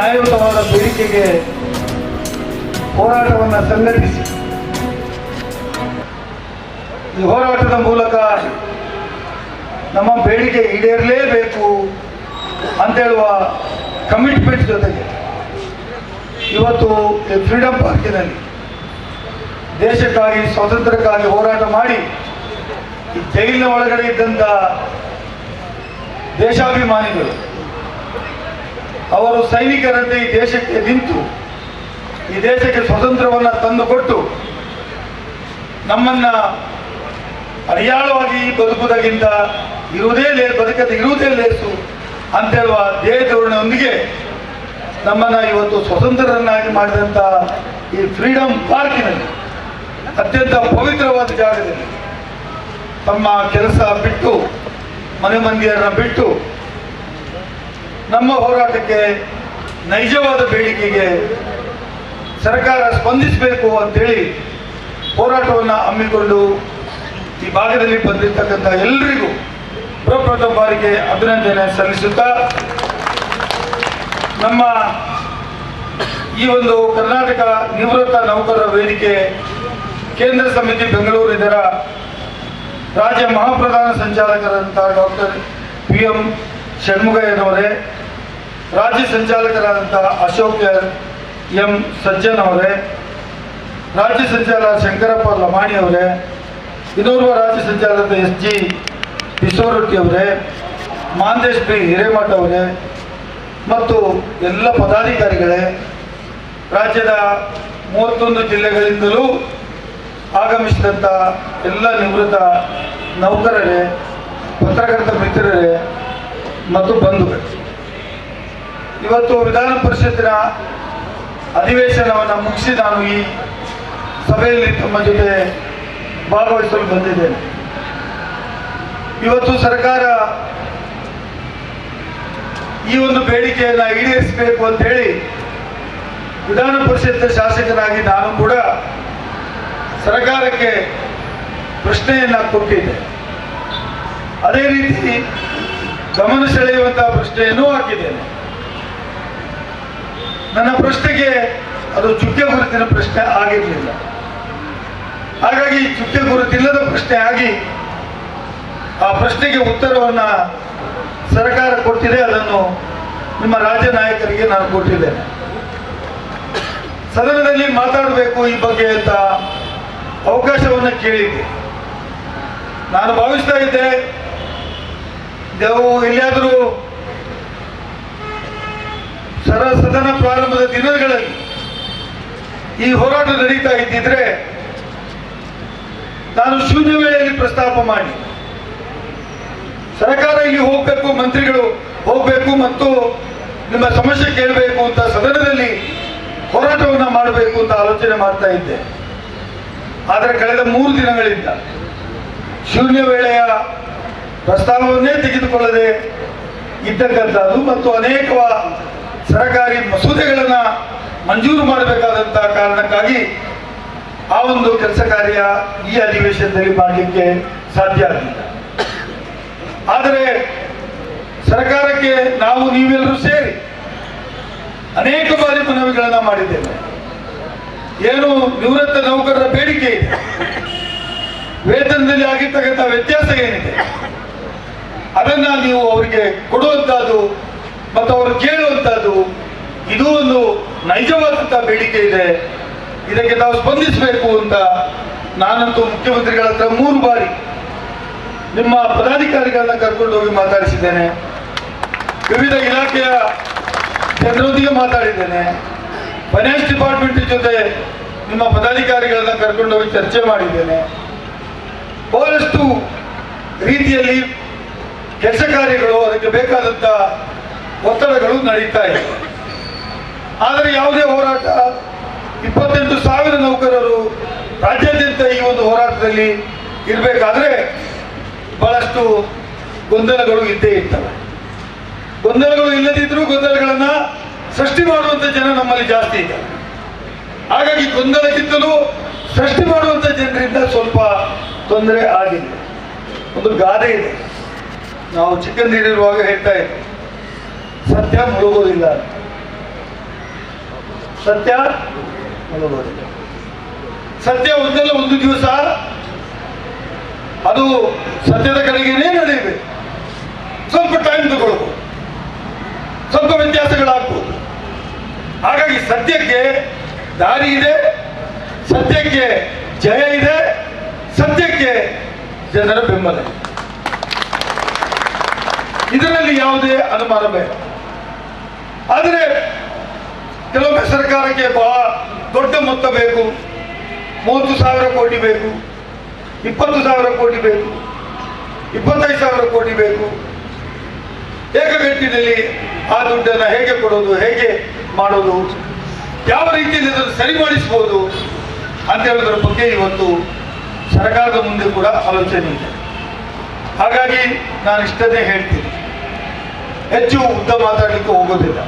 ನ್ಯಾಯಯುತವಾದ ಬೇಡಿಕೆಗೆ ಹೋರಾಟವನ್ನು ಸಂಘಟಿಸಿ ಈ ಹೋರಾಟದ ಮೂಲಕ ನಮ್ಮ ಬೇಡಿಕೆ ಈಡೇರಲೇಬೇಕು ಅಂತ ಹೇಳುವ ಕಮಿಟ್ಮೆಂಟ್ ಜೊತೆಗೆ. ಇವತ್ತು ಈ ಫ್ರೀಡಂ ಪಾರ್ಕಿನಲ್ಲಿ ದೇಶಕ್ಕಾಗಿ, ಸ್ವಾತಂತ್ರ್ಯಕ್ಕಾಗಿ ಹೋರಾಟ ಮಾಡಿ ಜೈಲಿನ ಒಳಗಡೆ ಇದ್ದಂಥ ದೇಶಾಭಿಮಾನಿಗಳು ಅವರು ಸೈನಿಕರಂತೆ ಈ ದೇಶಕ್ಕೆ ನಿಂತು, ಈ ದೇಶಕ್ಕೆ ಸ್ವತಂತ್ರವನ್ನು ತಂದುಕೊಟ್ಟು, ನಮ್ಮನ್ನ ಅರಿಯಾಳವಾಗಿ ಬದುಕುವುದಕ್ಕಿಂತ ಇರುವುದೇ ಲೇ ಬದುಕದ ಇರುವುದೇ ಲೇಸು ಅಂತ ಹೇಳುವ ದೇಹ ಧೋರಣೆಯೊಂದಿಗೆ ನಮ್ಮನ್ನ ಇವತ್ತು ಸ್ವತಂತ್ರರನ್ನಾಗಿ ಮಾಡಿದಂತ ಈ ಫ್ರೀಡಂ ಪಾರ್ಕಿನಲ್ಲಿ, ಅತ್ಯಂತ ಪವಿತ್ರವಾದ ಜಾಗದಲ್ಲಿ ತಮ್ಮ ಕೆಲಸ ಬಿಟ್ಟು, ಮನೆ ಮಂದಿಯರನ್ನ ಬಿಟ್ಟು ನಮ್ಮ ಹೋರಾಟಕ್ಕೆ ನೈಜವಾದ ಬೇಡಿಕೆಗೆ ಸರ್ಕಾರ ಸ್ಪಂದಿಸಬೇಕು ಅಂತೇಳಿ ಹೋರಾಟವನ್ನು ಹಮ್ಮಿಕೊಂಡು ಈ ಭಾಗದಲ್ಲಿ ಬಂದಿರತಕ್ಕಂಥ ಎಲ್ಲರಿಗೂ ಪ್ರಪ್ರಥಮ ಬಾರಿಗೆ ಅಭಿನಂದನೆ ಸಲ್ಲಿಸುತ್ತಾ ನಮ್ಮ ಈ ಒಂದು ಕರ್ನಾಟಕ ನಿವೃತ್ತ ನೌಕರರ ವೇದಿಕೆ ಕೇಂದ್ರ ಸಮಿತಿ ಬೆಂಗಳೂರು ಇದರ ರಾಜ್ಯ ಮಹಾಪ್ರಧಾನ ಸಂಚಾಲಕರಂತ ಡಾಕ್ಟರ್ ಪಿ ಎಂ ಷಣ್ಮುಗಯ್ಯನವರೇ ರಾಜ್ಯ ಸಂಚಾಲಕರಾದಂಥ ಅಶೋಕ್ ಎಂ ಸಜ್ಜನ್ ಅವರೇ, ರಾಜ್ಯ ಸಂಚಾಲಕ ಶಂಕರಪ್ಪ ಲಮಾಣಿ ಅವರೇ, ಇನ್ನೋರ್ವ ರಾಜ್ಯ ಸಂಚಾಲಕ ಎಸ್ ಜಿ ಕಿಶೋರೊಟ್ಟಿ ಅವರೇ, ಮಾಂದೇಶ್ ಬಿ ಹಿರೇಮಠ ಅವರೇ, ಮತ್ತು ಎಲ್ಲ ಪದಾಧಿಕಾರಿಗಳೇ, ರಾಜ್ಯದ ಮೂವತ್ತೊಂದು ಜಿಲ್ಲೆಗಳಿಂದಲೂ ಆಗಮಿಸಿದಂಥ ಎಲ್ಲ ನಿವೃತ್ತ ನೌಕರರೇ, ಪತ್ರಕರ್ತ ಮಿತ್ರರೇ ಮತ್ತು ಬಂಧುಗಳು ಇವತ್ತು ವಿಧಾನ ಪರಿಷತ್ತಿನ ಅಧಿವೇಶನವನ್ನು ಮುಗಿಸಿ ನಾನು ಈ ಸಭೆಯಲ್ಲಿ ತಮ್ಮ ಜೊತೆ ಭಾಗವಹಿಸಲು ಬಂದಿದ್ದೇನೆ. ಇವತ್ತು ಸರ್ಕಾರ ಈ ಒಂದು ಬೇಡಿಕೆಯನ್ನು ಈಡೇರಿಸಬೇಕು ಅಂತ ಹೇಳಿ ವಿಧಾನ ಪರಿಷತ್ ಶಾಸಕನಾಗಿ ನಾನು ಕೂಡ ಸರ್ಕಾರಕ್ಕೆ ಪ್ರಶ್ನೆಯನ್ನ ಕೊಟ್ಟಿದ್ದೆ. ಅದೇ ರೀತಿ ಗಮನ ಸೆಳೆಯುವಂತಹ ಪ್ರಶ್ನೆಯನ್ನು ಹಾಕಿದ್ದೇನೆ. ನನ್ನ ಪ್ರಶ್ನೆಗೆ ಅದು ಚುಕ್ಕೆ ಗುರುತಿನ ಪ್ರಶ್ನೆ ಆಗಿರಲಿಲ್ಲ. ಹಾಗಾಗಿ ಚುಕ್ಕೆ ಗುರುತಿಲ್ಲದ ಪ್ರಶ್ನೆ ಆಗಿ ಆ ಪ್ರಶ್ನೆಗೆ ಉತ್ತರವನ್ನ ಸರ್ಕಾರ ಕೊಟ್ಟಿದೆ, ಅದನ್ನು ನಿಮ್ಮ ರಾಜ್ಯ ನಾಯಕರಿಗೆ ನಾನು ಕೊಟ್ಟಿದ್ದೇನೆ. ಸದನದಲ್ಲಿ ಮಾತಾಡಬೇಕು ಈ ಬಗ್ಗೆ ಅಂತ ಅವಕಾಶವನ್ನು ಕೇಳಿದ್ದೆ. ನಾನು ಭಾವಿಸ್ತಾ ಇದ್ದೆ ನಾವು ಎಲ್ಲಿಯಾದರೂ ಸರ ಸದನ ಪ್ರಾರಂಭದ ದಿನಗಳಲ್ಲಿ ಈ ಹೋರಾಟ ನಡೀತಾ ಇದ್ದಿದ್ರೆ ನಾನು ಶೂನ್ಯ ವೇಳೆಯಲ್ಲಿ ಪ್ರಸ್ತಾಪ ಮಾಡಿ. ಸರ್ಕಾರ ಇಲ್ಲಿ ಹೋಗ್ಬೇಕು, ಮಂತ್ರಿಗಳು ಹೋಗ್ಬೇಕು ಮತ್ತು ನಿಮ್ಮ ಸಮಸ್ಯೆ ಕೇಳಬೇಕು ಅಂತ ಸದನದಲ್ಲಿ ಹೋರಾಟವನ್ನ ಮಾಡಬೇಕು ಅಂತ ಆಲೋಚನೆ ಮಾಡ್ತಾ ಇದ್ದೆ. ಆದರೆ ಕಳೆದ ಮೂರು ದಿನಗಳಿಂದ ಶೂನ್ಯ ವೇಳೆಯ ಪ್ರಸ್ತಾವವನ್ನೇ ತೆಗೆದುಕೊಳ್ಳದೆ ಇದ್ದಕ್ಕಂಥದ್ದು ಮತ್ತು ಅನೇಕ ಸರಕಾರಿ ಮಸೂದೆಗಳನ್ನು ಮಂಜೂರು ಮಾಡಬೇಕಾದಂತ ಕಾರಣಕ್ಕಾಗಿ ಆ ಒಂದು ಕೆಲಸ ಕಾರ್ಯ ಈ ಅಧಿವೇಶನದಲ್ಲಿ ಮಾಡಲಿಕ್ಕೆ ಸಾಧ್ಯ ಆಗಲಿಲ್ಲ ಆದರೆ ಸರ್ಕಾರಕ್ಕೆ ನಾವು ನೀವೆಲ್ಲರೂ ಸೇರಿ ಅನೇಕ ಬಾರಿ ಮನವಿಗಳನ್ನ ಮಾಡಿದ್ದೇವೆ. ಏನು ನಿವೃತ್ತ ನೌಕರರ ಬೇಡಿಕೆ ಇದೆ. ವೇತನದಲ್ಲಿ ಆಗಿರ್ತಕ್ಕಂಥ ವ್ಯತ್ಯಾಸ ಏನಿದೆ? ಅದನ್ನ ನೀವು ಅವರಿಗೆ ಕೊಡುವಂತಹದ್ದು ಮತ್ತು ಅವರು ಕೇಳುವಂತಹದ್ದು, ಇದು ಒಂದು ನೈಜವಾದಂತಹ ಬೇಡಿಕೆ ಇದೆ. ಇದಕ್ಕೆ ನಾವು ಸ್ಪಂದಿಸಬೇಕು ಅಂತ ನಾನಂತೂ ಮುಖ್ಯಮಂತ್ರಿಗಳ ಹತ್ರ ಮೂರು ಬಾರಿ ನಿಮ್ಮ ಪದಾಧಿಕಾರಿಗಳನ್ನ ಕರ್ಕೊಂಡು ಹೋಗಿ ಮಾತಾಡಿಸಿದ್ದೇನೆ. ವಿವಿಧ ಇಲಾಖೆಯ ಜನರೊಂದಿಗೆ ಮಾತಾಡಿದ್ದೇನೆ. ಫೈನಾನ್ಸ್ ಡಿಪಾರ್ಟ್ಮೆಂಟ್ ಜೊತೆ ನಿಮ್ಮ ಪದಾಧಿಕಾರಿಗಳನ್ನ ಕರ್ಕೊಂಡು ಹೋಗಿ ಚರ್ಚೆ ಮಾಡಿದ್ದೇನೆ. ಬಹಳಷ್ಟು ರೀತಿಯಲ್ಲಿ ಕೆಲಸ ಕಾರ್ಯಗಳು, ಅದಕ್ಕೆ ಬೇಕಾದಂತ ಒತ್ತಡಗಳು ನಡೀತಾ ಇದೆ. ಆದರೆ ಯಾವುದೇ ಹೋರಾಟ, ಇಪ್ಪತ್ತೆಂಟು ಸಾವಿರ ನೌಕರರು ರಾಜ್ಯಾದ್ಯಂತ ಈ ಒಂದು ಹೋರಾಟದಲ್ಲಿ ಇರಬೇಕಾದ್ರೆ ಬಹಳಷ್ಟು ಗೊಂದಲಗಳು ಇದ್ದೇ ಇರ್ತವೆ. ಗೊಂದಲಗಳು ಇಲ್ಲದಿದ್ರೂ ಗೊಂದಲಗಳನ್ನ ಸೃಷ್ಟಿ ಮಾಡುವಂತ ಜನ ನಮ್ಮಲ್ಲಿ ಜಾಸ್ತಿ ಇದ್ದಾರೆ. ಹಾಗಾಗಿ ಗೊಂದಲಕ್ಕಿಂತಲೂ ಸೃಷ್ಟಿ ಮಾಡುವಂತ ಜನರಿಂದ ಸ್ವಲ್ಪ ತೊಂದರೆ ಆಗಿದೆ ಒಂದು ಗಾದೆ ಇದೆ. ನಾವು ಚಿಕ್ಕಂದಿರುವಾಗ ಹೇಳ್ತಾ ಇದ್ದೆ, ಸತ್ಯ ಮುಳುಗೋದಿಲ್ಲ. ಸತ್ಯ ಸತ್ಯ ಒಂದಲ್ಲ ಒಂದು ದಿವಸ, ಅದು ಸತ್ಯದ ಕಡೆಗೇನೇ ನಡೆಯಬೇಕು ಸ್ವಲ್ಪ ಟೈಮ್ ತಗೊಳ್ಬೋದು ಸ್ವಲ್ಪ ವ್ಯತ್ಯಾಸಗಳಾಗ್ಬೋದು ಹಾಗಾಗಿ ಸತ್ಯಕ್ಕೆ ದಾರಿ ಇದೆ, ಸತ್ಯಕ್ಕೆ ಜಯ ಇದೆ, ಸತ್ಯಕ್ಕೆ ಜನರ ಬೆಂಬಲ ಇದೆ. ಇದರಲ್ಲಿ ಯಾವುದೇ ಅನುಮಾನ ಬೇಡ ಆದರೆ ಕೆಲವೊಮ್ಮೆ ಸರ್ಕಾರಕ್ಕೆ ಬಹಳ ದೊಡ್ಡ ಮೊತ್ತ ಬೇಕು. ಮೂವತ್ತು ಸಾವಿರ ಕೋಟಿ ಬೇಕು. ಇಪ್ಪತ್ತು ಸಾವಿರ ಕೋಟಿ ಬೇಕು. ಇಪ್ಪತ್ತೈದು ಸಾವಿರ ಕೋಟಿ ಬೇಕು. ಏಕಗಟ್ಟಿನಲ್ಲಿ ಆ ದುಡ್ಡನ್ನು ಹೇಗೆ ಕೊಡೋದು, ಹೇಗೆ ಮಾಡೋದು, ಯಾವ ರೀತಿಯಲ್ಲಿ ಇದನ್ನು ಸರಿ ಮಾಡಿಸ್ಬೋದು ಅಂತ ಹೇಳೋದ್ರ ಬಗ್ಗೆ ಇವತ್ತು ಸರ್ಕಾರದ ಮುಂದೆ ಕೂಡ ಆಲೋಚನೆ ಇದೆ. ಹಾಗಾಗಿ ನಾನು ಇಷ್ಟನ್ನೇ ಹೇಳ್ತೀನಿ. ಹೆಚ್ಚು ಉದ್ದ ಮಾತಾಡಲಿಕ್ಕೆ ಹೋಗೋದಿಲ್ಲ.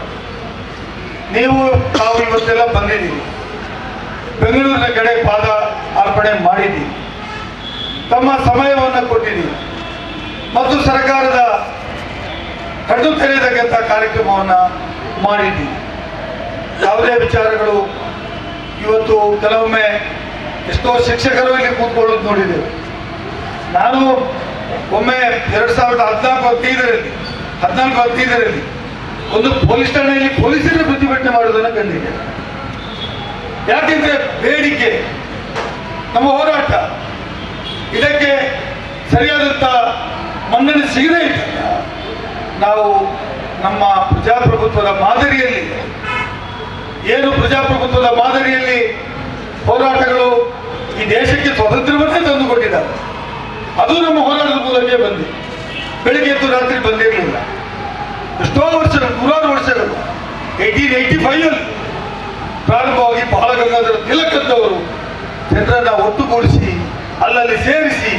ನೀವು ತಾವು ಇವತ್ತೆಲ್ಲ ಬಂದಿದ್ದೀರಿ. ಬೆಂಗಳೂರಿನ ಕಡೆ ಪಾದ ಅರ್ಪಣೆ ಮಾಡಿದ್ದೀರಿ. ತಮ್ಮ ಸಮಯವನ್ನು ಕೊಟ್ಟಿದ್ದೀರಿ. ಮತ್ತು ಸರ್ಕಾರದ ಕಣ್ಣು ತೆರೆಯತಕ್ಕಂಥ ಕಾರ್ಯಕ್ರಮವನ್ನು ಮಾಡಿದ್ದೀರಿ. ಯಾವುದೇ ವಿಚಾರಗಳು ಇವತ್ತು ಕೆಲವೊಮ್ಮೆ ಎಷ್ಟೋ ಶಿಕ್ಷಕರು ಇಲ್ಲಿ ಕೂತ್ಕೊಳ್ಳೋದು ನೋಡಿದ್ದೇವೆ. ನಾನು ಒಮ್ಮೆ ಎರಡು ಸಾವಿರದ ಹದಿನಾಲ್ಕು ಹದಿನೈದರಲ್ಲಿ ಹದಿನಾಲ್ಕು ಹದಿನೈದರಲ್ಲಿ ಒಂದು ಪೊಲೀಸ್ ಠಾಣೆಯಲ್ಲಿ ಪೊಲೀಸರೇ ಪ್ರತಿಭಟನೆ ಮಾಡುವುದನ್ನು ಕಂಡಿದೆ ಯಾಕೆಂದ್ರೆ ಬೇಡಿಕೆ, ನಮ್ಮ ಹೋರಾಟ. ಇದಕ್ಕೆ ಸರಿಯಾದಂಥ ಮನ್ನಣೆ ಸಿಗದೇ ಇದ್ದಾಗ ನಾವು ನಮ್ಮ ಪ್ರಜಾಪ್ರಭುತ್ವದ ಮಾದರಿಯಲ್ಲಿ, ಏನು ಪ್ರಜಾಪ್ರಭುತ್ವದ ಮಾದರಿಯಲ್ಲಿ ಹೋರಾಟಗಳು ಈ ದೇಶಕ್ಕೆ ಸ್ವಾತಂತ್ರ್ಯವನ್ನೇ ತಂದುಕೊಟ್ಟಿದ್ದಾರೆ ಅದು ನಮ್ಮ ಹೋರಾಟದ ಮೂಲಕ ಬಂದಿದೆ. ಬೆಳಿಗ್ಗೆ ಎದ್ದು ರಾತ್ರಿ ಬಂದಿರಲಿಲ್ಲ ಎಷ್ಟೋ ವರ್ಷ ನೂರಾರು ವರ್ಷಗಳು ಏಯ್ಟೀನ್ ಏಯ್ಟಿ ಫೈವ್ ಅಲ್ಲಿ ಪ್ರಾರಂಭವಾಗಿ ಬಾಲಗಂಗಾಧರ ತಿಲಕಂದವರು ಜನರನ್ನ ಒಟ್ಟುಗೂಡಿಸಿ, ಅಲ್ಲಲ್ಲಿ ಸೇರಿಸಿ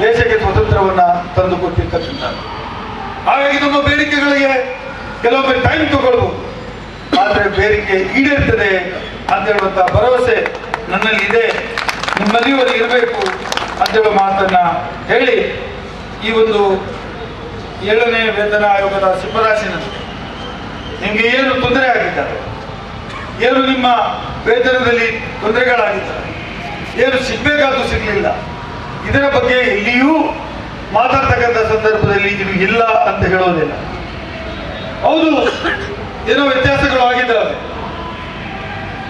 ದೇಶಕ್ಕೆ ಸ್ವಾತಂತ್ರ್ಯವನ್ನ ತಂದುಕೊಟ್ಟಿರ್ತಕ್ಕಂಥದ್ದು. ಹಾಗಾಗಿ ನಮ್ಮ ಬೇಡಿಕೆಗಳಿಗೆ ಕೆಲವೊಮ್ಮೆ ಟೈಮ್ ತಗೊಳ್ಬಹುದು ಆದರೆ ಬೇಡಿಕೆ ಈಡೇರ್ತದೆ ಅಂತ ಹೇಳುವಂತ ಭರವಸೆ ನನ್ನಲ್ಲಿ ಇದೆ ನಿಮ್ಮಲ್ಲಿವರೆಗೆ ಇರಬೇಕು ಅಂತ ಹೇಳುವ ಮಾತನ್ನ ಹೇಳಿ ಈ ಒಂದು ಏಳನೇ ವೇತನ ಆಯೋಗದ ಶಿಫಾರಸಿನಂತೆ ನಿಮಗೆ ಏನು ತೊಂದರೆ ಆಗಿದ್ದಾರೆ ಏನು ನಿಮ್ಮ ವೇತನದಲ್ಲಿ ತೊಂದರೆಗಳಾಗಿದ್ದಾರೆ ಏನು ಸಿಗಬೇಕಾದ್ರೂ ಸಿಗಲಿಲ್ಲ? ಇದರ ಬಗ್ಗೆ ಇಲ್ಲಿಯೂ ಮಾತಾಡ್ತಕ್ಕಂಥ ಸಂದರ್ಭದಲ್ಲಿ ಇದು ಇಲ್ಲ ಅಂತ ಹೇಳೋದಿಲ್ಲ. ಹೌದು, ಏನೋ ವ್ಯತ್ಯಾಸಗಳು ಆಗಿದ್ದಾವೆ.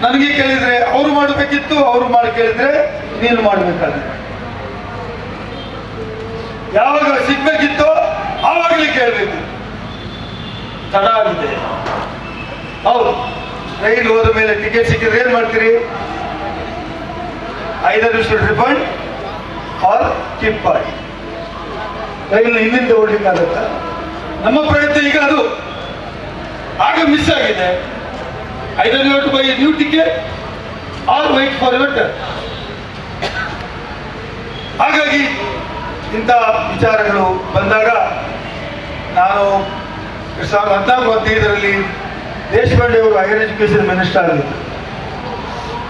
ನನಗೆ ಕೇಳಿದ್ರೆ ಅವರು ಮಾಡಬೇಕಿತ್ತು, ಅವರು ಮಾಡಿ ಕೇಳಿದ್ರೆ ನೀನು ಮಾಡಬೇಕಾಗಿದೆ. ಯಾವಾಗ ಸಿಗ್ಬೇಕಿತ್ತೋ ಆವಾಗಲೇ ಕೇಳಬೇಕು. ತಡ ಆಗಿದೆ. ಹೌದು. ಟ್ರೈನ್ ಹೋದ ಮೇಲೆ ಟಿಕೆಟ್ ಸಿಕ್ಕಿದ್ರೆ ಏನ್ ಮಾಡ್ತೀರಿ? Either should refund or keep ಆಗಿ ಟ್ರೈನ್ ಹಿಂದಿಂದ ಓಡ್ಲಿಕ್ಕಾಗತ್ತ? ನಮ್ಮ ಪ್ರಯತ್ನ ಈಗ ಅದು. ಆಗ ಮಿಸ್ ಆಗಿದೆ. Either you buy new ticket or wait for your ಹಾಗಾಗಿ ಇಂಥ ವಿಚಾರಗಳು ಬಂದಾಗ ನಾನು ಎರಡು ಸಾವಿರದ ಹದಿನಾಲ್ಕು ಹದಿನೈದರಲ್ಲಿ ದೇಶಪಾಂಡೆ ಅವರು ಹೈಯರ್ ಎಜುಕೇಶನ್ ಮಿನಿಸ್ಟರ್ ಆಗಿದ್ದರು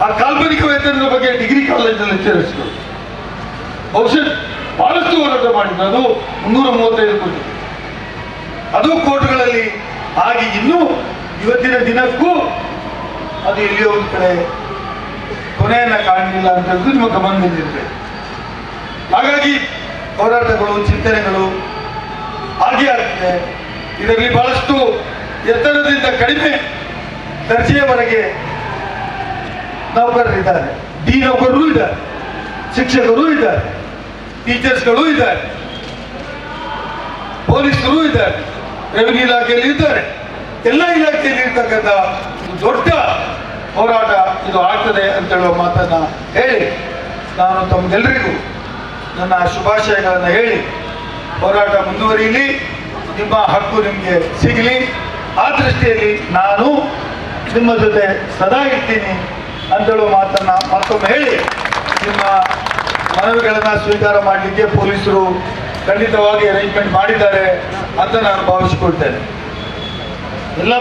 ಆ ಕಾಲ್ಪನಿಕ ವೇತನದ ಬಗ್ಗೆ ಡಿಗ್ರಿ ಕಾಲೇಜಿನಲ್ಲಿ ಲೆಕ್ಚರರ್ಸ್ಗಳು ಬಹುಶಃ ಬಹಳಷ್ಟು ಹೋರಾಟ ಮಾಡಿದ್ರು. ಅದು ಮುನ್ನೂರ ಮೂವತ್ತೈದು ಕೋಟಿ. ಅದು ಕೋರ್ಟ್ಗಳಲ್ಲಿ ಆಗಿ ಇನ್ನೂ ಇವತ್ತಿನ ದಿನಕ್ಕೂ ಅದು ಎಲ್ಲಿಯೋ ಒಂದು ಕಡೆ ಕೊನೆಯನ್ನ ಕಾಣಲಿಲ್ಲ ಅಂತ ಹೇಳಿದ್ರು ನಿಮ್ಮ ಗಮನದಲ್ಲಿರಬೇಕು ಹಾಗಾಗಿ ಹೋರಾಟಗಳು ಚಿಂತನೆಗಳು ಹಾಗೆ ಆಗ್ತದೆ. ಇದರಲ್ಲಿ ಬಹಳಷ್ಟು ಎತ್ತರದಿಂದ ಕಡಿಮೆ ದರ್ಜೆಯವರೆಗೆ ನೌಕರರಿದ್ದಾರೆ ಡಿ ನೌಕರರು ಇದ್ದಾರೆ. ಶಿಕ್ಷಕರು ಇದ್ದಾರೆ. ಟೀಚರ್ಸ್ಗಳು ಇದ್ದಾರೆ. ಪೊಲೀಸರು ಇದ್ದಾರೆ. ರೆವಿನ್ಯೂ ಇಲಾಖೆಯಲ್ಲಿ ಇದ್ದಾರೆ. ಎಲ್ಲ ಇಲಾಖೆಯಲ್ಲಿ ಇರ್ತಕ್ಕಂಥ ದೊಡ್ಡ ಹೋರಾಟ ಇದು ಆಗ್ತದೆ ಅಂತ ಹೇಳುವ ಮಾತನ್ನ ಹೇಳಿ ನಾನು ತಮ್ಗೆಲ್ಲರಿಗೂ ನನ್ನ ಶುಭಾಶಯಗಳನ್ನು ಹೇಳಿ, ಹೋರಾಟ ಮುಂದುವರಿಯಲಿ ನಿಮ್ಮ ಹಕ್ಕು ನಿಮಗೆ ಸಿಗಲಿ. ಆ ದೃಷ್ಟಿಯಲ್ಲಿ ನಾನು ನಿಮ್ಮ ಜೊತೆ ಸದಾ ಇರ್ತೀನಿ ಅಂತೇಳುವ ಮಾತನ್ನ ಮತ್ತೊಮ್ಮೆ ಹೇಳಿ, ನಿಮ್ಮ ಮನವಿಗಳನ್ನು ಸ್ವೀಕಾರ ಮಾಡಲಿಕ್ಕೆ ಪೊಲೀಸರು ಖಂಡಿತವಾಗಿ ಅರೇಂಜ್ಮೆಂಟ್ ಮಾಡಿದ್ದಾರೆ ಅಂತ ನಾನು ಭಾವಿಸಿಕೊಳ್ತೇನೆ. ಎಲ್ಲ